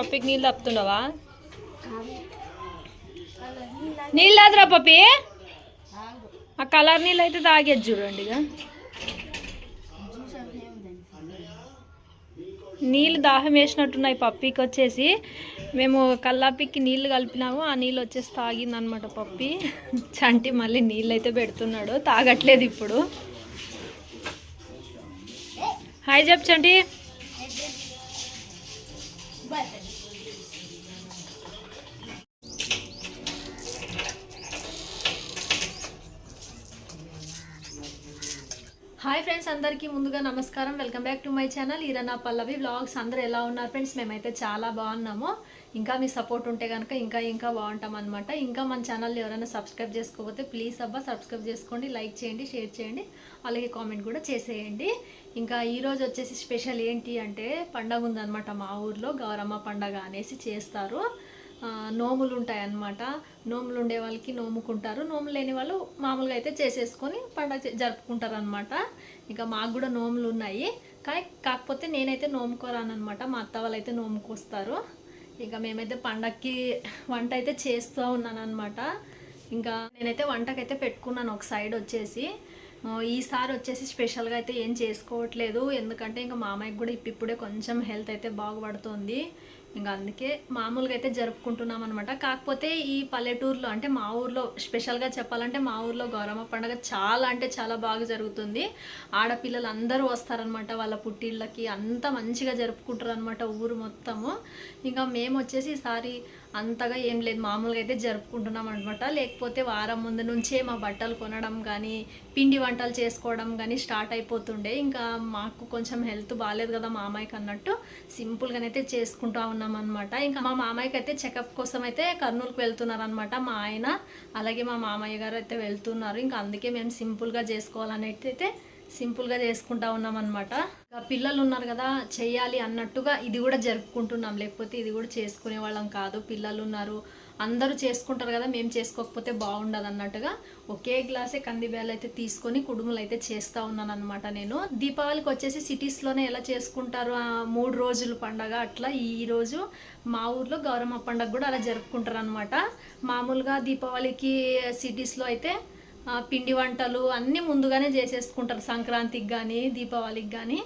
పప్పికి నీళ్ళు తప్పుతుండవా? నీళ్ళు తాదురా పప్పి? ఆ కలర్ నీళ్ళు అయితే తాగేది చూడండి ఇక నీళ్ళు దాహం వేసినట్టున్నాయి పప్పికి వచ్చేసి. మేము కల్లాపికి నీళ్ళు కలిపినాము ఆ నీళ్ళు వచ్చేసి తాగిందనమాట పప్పి. చంటి మళ్ళీ నీళ్ళు అయితే పెడుతున్నాడు తాగట్లేదు ఇప్పుడు. హాయ్ చెప్ చంటి. హాయ్ ఫ్రెండ్స్ అందరికీ ముందుగా నమస్కారం. Welcome back to my channel. Eerana Pallavi vlogs. అందరూ ఎలా ఉన్నారు ఫ్రెండ్స్? మేమైతే చాలా బాగున్నాము. ఇంకా మీ సపోర్ట్ ఉంటే కనుక ఇంకా ఇంకా బాగుంటాం అనమాట ఇంకా మన ఛానల్ ఎవరైనా సబ్స్క్రైబ్ చేసుకోకపోతే ప్లీజ్ అబ్బా సబ్స్క్రైబ్ చేసుకోండి లైక్ చేయండి షేర్ చేయండి అలాగే కామెంట్ కూడా చేసేయండి. ఇంకా ఈరోజు వచ్చేసి స్పెషల్ ఏంటి అంటే పండగ ఉందన్నమాట మా ఊర్లో. గౌరమ్మ పండగ అనేసి చేస్తారు. నోములు ఉంటాయి అన్నమాట నోములు ఉండే వాళ్ళకి నోముకుంటారు. నోములు లేని వాళ్ళు మామూలుగా అయితే చేసేసుకొని పండగ జరుపుకుంటారు అనమాట ఇంకా మాకు కూడా నోములు ఉన్నాయి కానీ కాకపోతే నేనైతే నోముకోరాను అనమాట మా అత్త వాళ్ళు అయితే నోముకొస్తారు. ఇంకా మేమైతే పండగకి వంట అయితే చేస్తూ ఉన్నానమాట ఇంకా నేనైతే వంటకైతే పెట్టుకున్నాను. ఒక సైడ్ వచ్చేసి. ఈసారి వచ్చేసి స్పెషల్గా అయితే ఏం చేసుకోవట్లేదు. ఎందుకంటే ఇంకా మామయ్యకి కూడా ఇప్పుడే కొంచెం హెల్త్ అయితే బాగుపడుతుంది. ఇంకా అందుకే మామూలుగా అయితే జరుపుకుంటున్నాం అనమాట కాకపోతే ఈ పల్లెటూరులో అంటే మా ఊర్లో స్పెషల్గా చెప్పాలంటే మా ఊర్లో గౌరమ్మ పండుగ చాలా అంటే చాలా బాగా జరుగుతుంది. ఆడపిల్లలు అందరూ వస్తారనమాట వాళ్ళ పుట్టిళ్ళకి. అంత మంచిగా జరుపుకుంటారు అనమాట ఊరు మొత్తము. ఇంకా మేము వచ్చేసి ఈసారి అంతగా ఏం లేదు. మామూలుగా అయితే జరుపుకుంటున్నాం అనమాట లేకపోతే వారం ముందు నుంచే మా బట్టలు కొనడం కానీ పిండి వంటలు చేసుకోవడం కానీ స్టార్ట్ అయిపోతుండే. ఇంకా మాకు కొంచెం హెల్త్ బాగాలేదు కదా మా అమ్మాయికి అన్నట్టు సింపుల్గానైతే చేసుకుంటూ ఉన్నాం అనమాట ఇంకా మా మామయ్యకి అయితే చెకప్ కోసం అయితే కర్నూలుకి వెళ్తున్నారనమాట మా ఆయన అలాగే మా మామయ్య గారు అయితే వెళ్తున్నారు. ఇంకా అందుకే మేము సింపుల్గా చేసుకోవాలని అయితే సింపుల్గా చేసుకుంటా ఉన్నాం అనమాట పిల్లలు ఉన్నారు కదా చెయ్యాలి అన్నట్టుగా ఇది కూడా జరుపుకుంటున్నాం. లేకపోతే ఇది కూడా చేసుకునే వాళ్ళం కాదు. పిల్లలు ఉన్నారు అందరూ చేసుకుంటారు కదా మేము చేసుకోకపోతే బాగుండదు అన్నట్టుగా ఒకే గ్లాసే కందిబేలు అయితే తీసుకొని కుడుములు అయితే చేస్తూ ఉన్నాను అనమాట నేను. దీపావళికి వచ్చేసి సిటీస్లోనే ఎలా చేసుకుంటారు? మూడు రోజులు పండగ అట్లా ఈరోజు మా ఊర్లో గౌరమ్మ పండగ కూడా అలా జరుపుకుంటారు అనమాట మామూలుగా దీపావళికి సిటీస్లో అయితే పిండి వంటలు అన్నీ ముందుగానే చేసేసుకుంటారు. సంక్రాంతికి కానీ దీపావళికి కానీ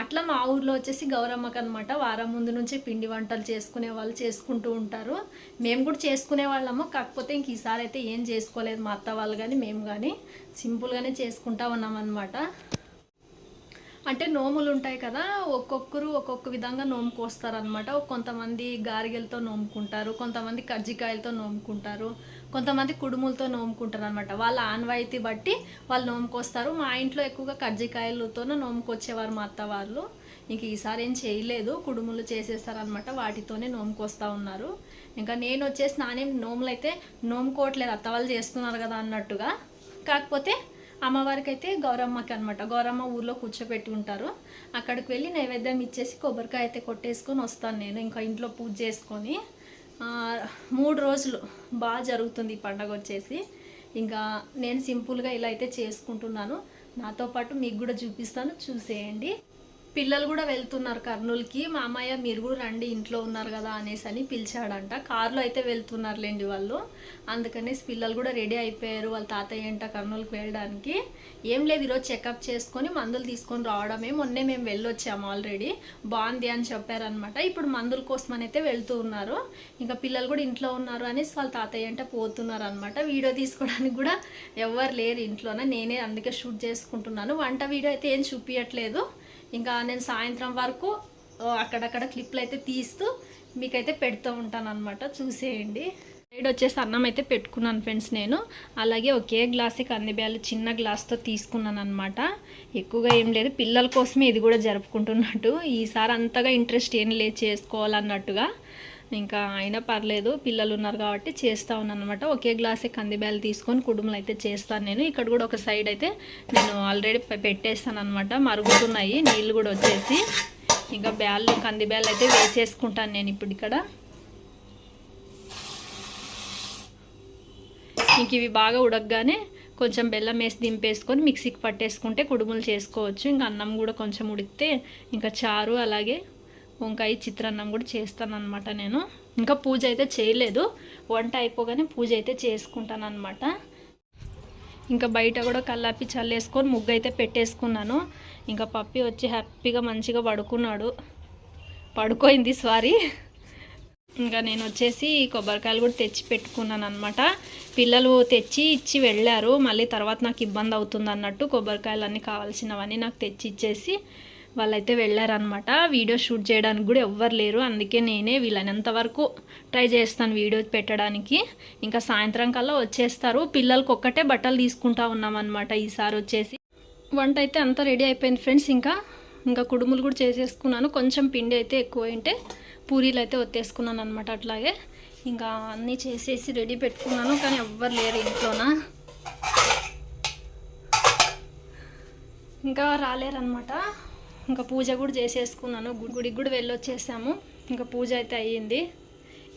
అట్లా మా ఊర్లో వచ్చేసి గౌరమ్మకి అనమాట వారం ముందు నుంచే పిండి వంటలు చేసుకునే వాళ్ళు చేసుకుంటూ ఉంటారు. మేము కూడా చేసుకునే వాళ్ళము. కాకపోతే ఇంక ఈసారి అయితే ఏం చేసుకోలేదు మా అత్త వాళ్ళు కానీ మేము కానీ సింపుల్గానే చేసుకుంటా ఉన్నాం అనమాట అంటే నోములు ఉంటాయి కదా ఒక్కొక్కరు ఒక్కొక్క విధంగా నోముకొస్తారు అనమాట కొంతమంది గారిగెలతో నోముకుంటారు కొంతమంది కజ్జికాయలతో నోముకుంటారు కొంతమంది కుడుములతో నోముకుంటారు అనమాట వాళ్ళ ఆన్వాయితీ బట్టి వాళ్ళు నోముకొస్తారు. మా ఇంట్లో ఎక్కువగా కజ్జికాయలతోనే నోముకొచ్చేవారు మా అత్త వాళ్ళు. ఇంక ఈసారి ఏం చేయలేదు కుడుములు చేసేస్తారనమాట వాటితోనే నోముకొస్తా ఉన్నారు. ఇంకా నేను వచ్చేసి నానేం నోములు అయితే నోముకోవట్లేదు అత్త వాళ్ళు చేస్తున్నారు కదా అన్నట్టుగా. కాకపోతే అమ్మవారికి అయితే గౌరమ్మకి అనమాట గౌరమ్మ ఊర్లో కూర్చోబెట్టి ఉంటారు. అక్కడికి వెళ్ళి నైవేద్యం ఇచ్చేసి కొబ్బరికాయ అయితే కొట్టేసుకొని వస్తాను నేను. ఇంకా ఇంట్లో పూజ చేసుకొని మూడు రోజులు బాగా జరుగుతుంది ఈ పండగ వచ్చేసి. ఇంకా నేను సింపుల్గా ఇలా అయితే చేసుకుంటున్నాను. నాతో పాటు మీకు కూడా చూపిస్తాను. చూసేయండి. పిల్లలు కూడా వెళ్తున్నారు కర్నూలుకి. మా అమ్మయ్య మీరు కూడా రండి ఇంట్లో ఉన్నారు కదా అనేసి అని పిలిచాడంట. కార్లో అయితే వెళ్తున్నారులేండి వాళ్ళు. అందుకనేసి పిల్లలు కూడా రెడీ అయిపోయారు వాళ్ళ తాతయ్య ఏంట కర్నూలుకి వెళ్ళడానికి. ఏం లేదు ఈరోజు చెకప్ చేసుకొని మందులు తీసుకొని రావడమే. మొన్నే మేము వెళ్ళొచ్చాము ఆల్రెడీ. బాగుంది అని చెప్పారనమాట. ఇప్పుడు మందుల కోసం అయితే వెళ్తూ ఉన్నారు. ఇంకా పిల్లలు కూడా ఇంట్లో ఉన్నారు అనేసి వాళ్ళ తాతయ్య అంటే పోతున్నారు అనమాట వీడియో తీసుకోవడానికి కూడా ఎవరు లేరు ఇంట్లోనే. నేనే అందుకే షూట్ చేసుకుంటున్నాను. వంట వీడియో అయితే ఏం చూపించట్లేదు ఇంకా నేను సాయంత్రం వరకు అక్కడక్కడ క్లిప్లు అయితే తీస్తూ మీకైతే పెడుతూ ఉంటాను అనమాట చూసేయండి. సైడ్ వచ్చేసి అన్నం అయితే పెట్టుకున్నాను ఫ్రెండ్స్ నేను. అలాగే ఒకే గ్లాస్ కందిబ్యాలు చిన్న గ్లాస్తో తీసుకున్నాను అనమాట ఎక్కువగా ఏం లేదు పిల్లల కోసమే ఇది కూడా జరుపుకుంటున్నట్టు. ఈసారి అంతగా ఇంట్రెస్ట్ ఏం లేదు చేసుకోవాలన్నట్టుగా. ఇంకా అయినా పర్లేదు పిల్లలు ఉన్నారు కాబట్టి చేస్తూ ఉన్నాను అనమాట ఒకే గ్లాసే కందిబ్యాలు తీసుకొని కుడుములు అయితే చేస్తాను నేను. ఇక్కడ కూడా ఒక సైడ్ అయితే నేను ఆల్రెడీ పెట్టేస్తాను అనమాట మరుగుతున్నాయి నీళ్ళు కూడా వచ్చేసి. ఇంకా బ్యాళ్ళు కంది బ్యాళ్ళు అయితే వేసేసుకుంటాను నేను ఇప్పుడు ఇక్కడ. ఇంక ఇవి బాగా ఉడకగానే కొంచెం బెల్లం వేసి దింపేసుకొని మిక్సీకి పట్టేసుకుంటే కుడుములు చేసుకోవచ్చు. ఇంకా అన్నం కూడా కొంచెం ఉడికితే ఇంకా చారు అలాగే వంకాయ చిత్రాన్నం కూడా చేస్తానన్నమాట నేను. ఇంకా పూజ అయితే చేయలేదు. వంట అయిపోగానే పూజ అయితే చేసుకుంటాను అనమాట ఇంకా బయట కూడా కల్లాపి చల్లేసుకొని ముగ్గు అయితే పెట్టేసుకున్నాను. ఇంకా పప్పి వచ్చి హ్యాపీగా మంచిగా పడుకున్నాడు. పడుకోయింది సారీ ఇంకా నేను వచ్చేసి కొబ్బరికాయలు కూడా తెచ్చి పెట్టుకున్నాను అనమాట పిల్లలు తెచ్చి ఇచ్చి వెళ్ళారు. మళ్ళీ తర్వాత నాకు ఇబ్బంది అవుతుంది అన్నట్టు కొబ్బరికాయలు అన్నీ కావాల్సినవన్నీ నాకు తెచ్చి ఇచ్చేసి వాళ్ళైతే వెళ్ళారనమాట వీడియో షూట్ చేయడానికి కూడా ఎవ్వరు లేరు. అందుకే నేనే వీళ్ళనంత వరకు ట్రై చేస్తాను వీడియో పెట్టడానికి. ఇంకా సాయంత్రం కల్లా వచ్చేస్తారు. పిల్లలకి ఒక్కటే బట్టలు తీసుకుంటా ఉన్నామన్నమాట ఈసారి వచ్చేసి. వంట అయితే అంతా రెడీ అయిపోయింది ఫ్రెండ్స్ ఇంకా. ఇంకా కుడుములు కూడా చేసేసుకున్నాను. కొంచెం పిండి అయితే ఎక్కువ ఉంటే పూరీలు అయితే ఒత్తేసుకున్నాను అనమాట అట్లాగే. ఇంకా అన్నీ చేసేసి రెడీ పెట్టుకున్నాను కానీ ఎవ్వరు లేరు ఇంట్లోన. ఇంకా రాలేరనమాట ఇంకా పూజ కూడా చేసేసుకున్నాను. గు- గుడికి కూడా వెళ్ళొచ్చేసాము. ఇంకా పూజ అయితే అయ్యింది.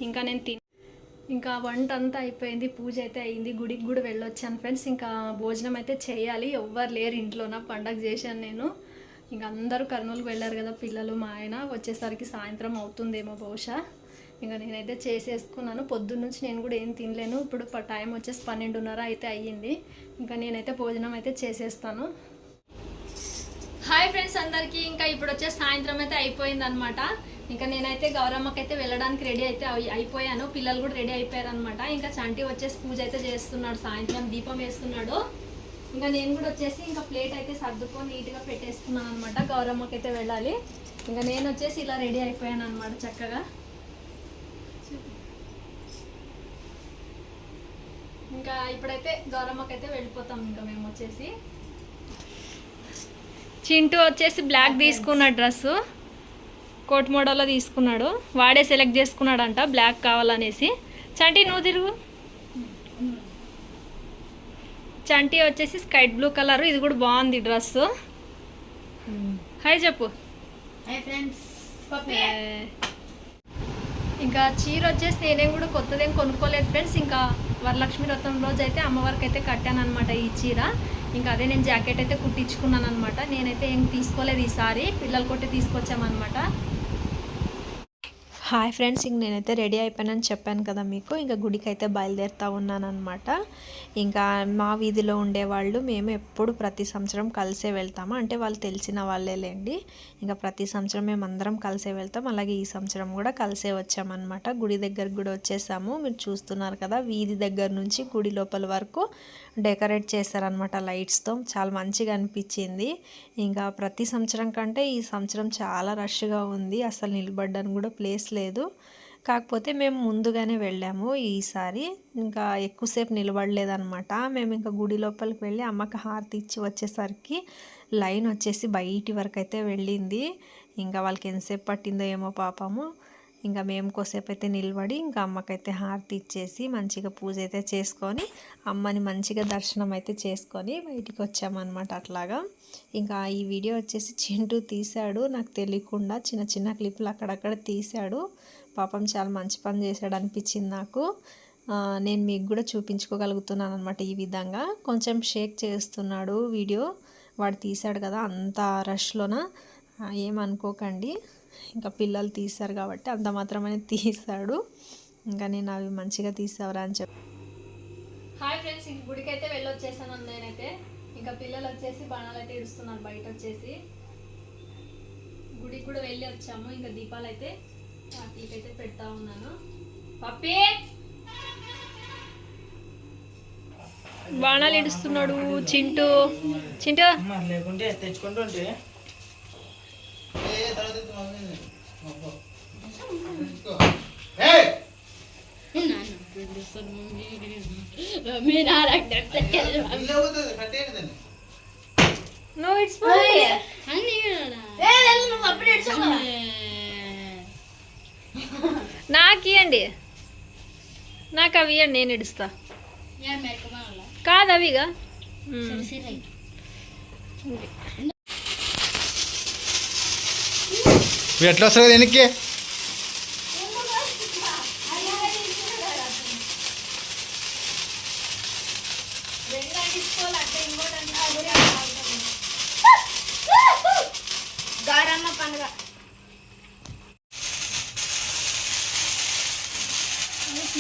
ఇంకా నేను తిని ఇంకా వంట అంతా అయిపోయింది. పూజ అయితే అయింది గుడికి కూడా వెళ్ళొచ్చాను ఫ్రెండ్స్. ఇంకా భోజనం అయితే చేయాలి. ఎవ్వరు లేరు ఇంట్లోన. పండగ చేశాను నేను. ఇంకా అందరూ కర్నూలుకు వెళ్ళారు కదా పిల్లలు మా ఆయన. వచ్చేసరికి సాయంత్రం అవుతుందేమో బహుశా. ఇంకా నేనైతే చేసేసుకున్నాను. పొద్దున్న నుంచి నేను కూడా ఏం తినలేను. ఇప్పుడు ప- టైం వచ్చేసి పన్నెండున్నర అయితే అయ్యింది. ఇంకా నేనైతే భోజనం అయితే చేసేస్తాను. హాయ్ ఫ్రెండ్స్ అందరికీ ఇంకా ఇప్పుడు వచ్చే సాయంత్రం అయితే అయిపోయింది అనమాట ఇంకా నేనైతే గౌరమ్మకి అయితే వెళ్ళడానికి రెడీ అయితే అయిపోయాను. పిల్లలు కూడా రెడీ అయిపోయారు అనమాట ఇంకా చంటి వచ్చేసి పూజ అయితే చేస్తున్నాడు సాయంత్రం దీపం వేస్తున్నాడు. ఇంకా నేను కూడా వచ్చేసి ఇంకా ప్లేట్ అయితే సర్దుకొని నీట్గా పెట్టేస్తున్నాను అనమాట గౌరమ్మకి అయితే వెళ్ళాలి. ఇంకా నేను వచ్చేసి ఇలా రెడీ అయిపోయాను అనమాట చక్కగా. ఇంకా ఇప్పుడైతే గౌరమ్మకి అయితే వెళ్ళిపోతాం ఇంకా మేము వచ్చేసి. చింటూ వచ్చేసి బ్లాక్ తీసుకున్న డ్రెస్ కోట్ మోడల్లో తీసుకున్నాడు. వాడే సెలెక్ట్ చేసుకున్నాడంట బ్లాక్ కావాలనేసి. చంటి నువ్వు తిరుగు. చంటి వచ్చేసి స్కైట్ బ్లూ కలర్ ఇది కూడా బాగుంది డ్రెస్ హాయ్ చెప్పు. ఇంకా చీర వచ్చేసి నేనేం కూడా కొత్తదేం కొనుక్కోలేదు ఫ్రెండ్స్ ఇంకా వరలక్ష్మి వ్రతం రోజు అయితే అమ్మవారికి అయితే కట్టాను అనమాట ఈ చీర. ఇంకా అదే నేను జాకెట్ అయితే కుట్టించుకున్నాను అనమాట నేనైతే ఏం తీసుకోలేదు ఈసారి. పిల్లలు కొట్టి తీసుకొచ్చామన్నమాట. హాయ్ ఫ్రెండ్స్ ఇంక నేనైతే రెడీ అయిపోయానని చెప్పాను కదా మీకు. ఇంకా గుడికి అయితే బయలుదేరుతా ఉన్నాను అనమాట ఇంకా మా వీధిలో ఉండేవాళ్ళు మేము ఎప్పుడు ప్రతి సంవత్సరం కలిసే వెళ్తాము. అంటే వాళ్ళు తెలిసిన వాళ్ళేలేండి ఇంకా ప్రతి సంవత్సరం మేము అందరం కలిసే వెళ్తాం. అలాగే ఈ సంవత్సరం కూడా కలిసే వచ్చామన్నమాట. గుడి దగ్గరకు కూడా వచ్చేసాము. మీరు చూస్తున్నారు కదా వీధి దగ్గర నుంచి గుడి లోపల వరకు డెకరేట్ చేశారనమాట లైట్స్తో చాలా మంచిగా అనిపించింది. ఇంకా ప్రతి సంవత్సరం కంటే ఈ సంవత్సరం చాలా రష్గా ఉంది. అసలు నిలబడ్డానికి కూడా ప్లేస్ లేదు. కాకపోతే మేము ముందుగానే వెళ్ళాము ఈసారి. ఇంకా ఎక్కువసేపు నిలబడలేదన్నమాట. మేము ఇంకా గుడి లోపలికి వెళ్ళి అమ్మకి హారతి ఇచ్చి వచ్చేసరికి లైన్ వచ్చేసి బయటి వరకు అయితే వెళ్ళింది. ఇంకా వాళ్ళకి ఎంతసేపు పట్టిందో ఏమో పాపము. ఇంకా మేము కోసేపు అయితే నిలబడి ఇంకా అమ్మకైతే హారతి ఇచ్చేసి మంచిగా పూజ అయితే చేసుకొని అమ్మని మంచిగా దర్శనం అయితే చేసుకొని బయటికి వచ్చామన్నమాట అట్లాగా. ఇంకా ఈ వీడియో వచ్చేసి చింటూ తీశాడు నాకు తెలియకుండా చిన్న చిన్న క్లిప్లు అక్కడక్కడ తీశాడు. పాపం చాలా మంచి పని చేశాడు అనిపించింది నాకు. నేను మీకు కూడా చూపించుకోగలుగుతున్నాను అనమాట ఈ విధంగా. కొంచెం షేక్ చేస్తున్నాడు వీడియో వాడు తీశాడు కదా అంత రష్లోన? ఏమనుకోకండి. ఇంకా పిల్లలు తీశారు కాబట్టి అంత మాత్రమే తీశాడు ఇంకా నేను అవి మంచిగా తీసావురా అని చెప్పి. హాయ్ ఫ్రెండ్స్ ఇంక గుడికి అయితే వెళ్ళొచ్చేసాను నేనైతే ఇంకా పిల్లలు వచ్చేసి బాణాలు అయితే ఇడుస్తున్నారు బయట వచ్చేసి. గుడికి కూడా వెళ్ళి వచ్చాము ఇంకా దీపాలు అయితే వాటికి అయితే పెడతా ఉన్నాను. పప్పి! బాణాలు ఇడుస్తున్నాడు చింటూ. చింటూ! తెచ్చుకుంటుంటే. నో ఇట్స్ నాకు ఇవ్వండి నాకు అవి ఇవ్వండి నేను ఇడుస్తా కాదు అవిగా. ఎట్లా వస్తుంది వెనక్కి?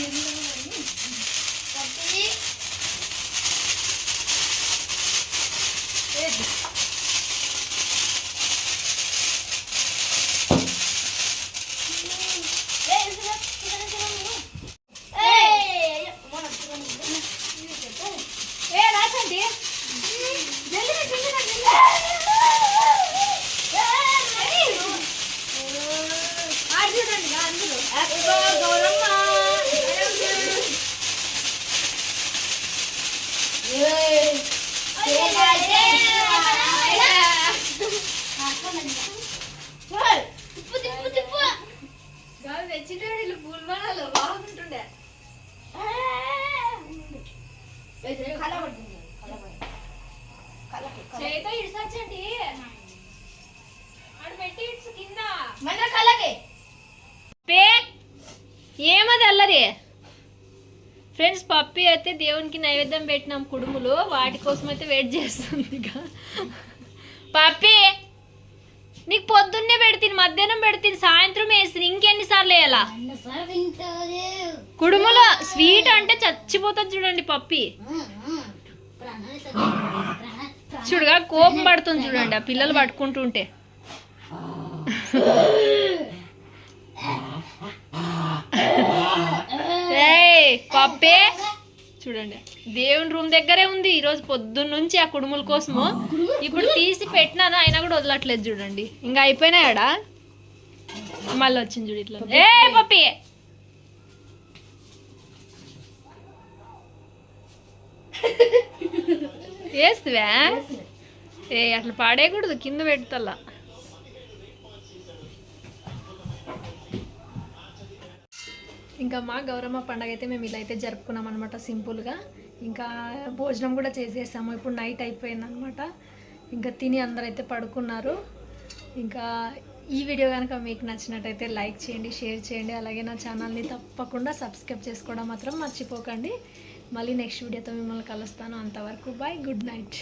lagi. Tapi ఫ్రెండ్స్ పప్పి అయితే దేవునికి నైవేద్యం పెట్టినాం కుడుములు. వాటి కోసం అయితే వెయిట్ చేస్తుంది ఇక పప్పి నీకు పొద్దున్నే పెడుతుంది మధ్యాహ్నం పెడుతుంది సాయంత్రం వేస్తుంది ఇంకెన్నిసార్లు వేయాలా? కుడుములు స్వీట్ అంటే చచ్చిపోతుంది చూడండి పప్పి. చూడగా కోపం పడుతుంది చూడండి ఆ పిల్లలు పట్టుకుంటుంటే. పప్పే. చూడండి. దేవుని రూమ్ దగ్గరే ఉంది. ఈ రోజు పొద్దున్న నుంచి ఆ కుడుముల కోసము. ఇప్పుడు తీసి పెట్టినాను అయినా కూడా వదలట్లేదు చూడండి. ఇంకా అయిపోయినాయాడా? మళ్ళీ వచ్చింది చూడు ఇట్లా. ఏ పప్పి. వేస్తువా ఏ అట్లా పాడేయకూడదు. కింద పెడతల్లా ఇంకా మా గౌరమ్మ పండగ అయితే మేము ఇలా అయితే జరుపుకున్నాం అనమాట సింపుల్గా. ఇంకా భోజనం కూడా చేసేసాము. ఇప్పుడు నైట్ అయిపోయిందనమాట ఇంకా తిని అందరైతే పడుకున్నారు. ఇంకా ఈ వీడియో కనుక మీకు నచ్చినట్టయితే లైక్ చేయండి షేర్ చేయండి. అలాగే నా ఛానల్ని తప్పకుండా సబ్స్క్రైబ్ చేసుకోవడం మాత్రం మర్చిపోకండి. మళ్ళీ నెక్స్ట్ వీడియోతో మిమ్మల్ని కలుస్తాను. అంతవరకు బాయ్ గుడ్ నైట్.